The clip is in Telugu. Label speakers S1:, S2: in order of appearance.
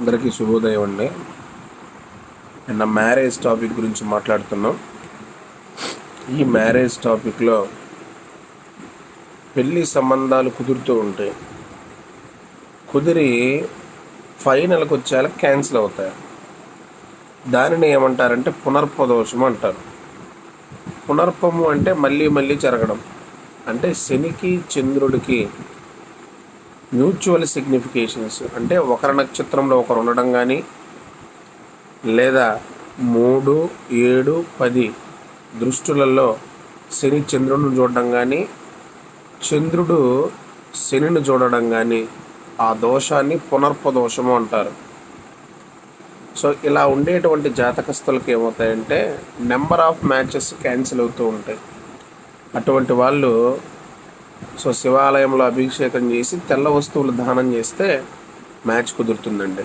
S1: అందరికీ శుభోదయం అండి. నిన్న మ్యారేజ్ టాపిక్ గురించి మాట్లాడుతున్నాం. ఈ మ్యారేజ్ టాపిక్లో పెళ్ళి సంబంధాలు కుదురుతూ ఉంటాయి కుదిరి ఫైనల్కి వచ్చేలా క్యాన్సిల్ అవుతాయి. దానిని ఏమంటారంటే పునర్పదోషం అంటారు. పునర్పము అంటే మళ్ళీ మళ్ళీ జరగడం. అంటే శనికి చంద్రుడికి మ్యూచువల్ సిగ్నిఫికేషన్స్. అంటే ఒకరి నక్షత్రంలో ఒకరు ఉండడం కానీ లేదా మూడు ఏడు పది దృష్టులలో శని చంద్రుడిని చూడడం కానీ చంద్రుడు శనిని చూడడం కానీ ఆ దోషాన్ని పునర్పదోషము అంటారు. సో ఇలా ఉండేటువంటి జాతకస్తులకు ఏమవుతాయంటే నెంబర్ ఆఫ్ మ్యాచెస్ క్యాన్సిల్ అవుతూ ఉంటాయి. అటువంటి వాళ్ళు సో శివాలయంలో అభిషేకం చేసి తెల్ల వస్తువులు దానం చేస్తే మ్యాచ్ కుదురుతుందండి.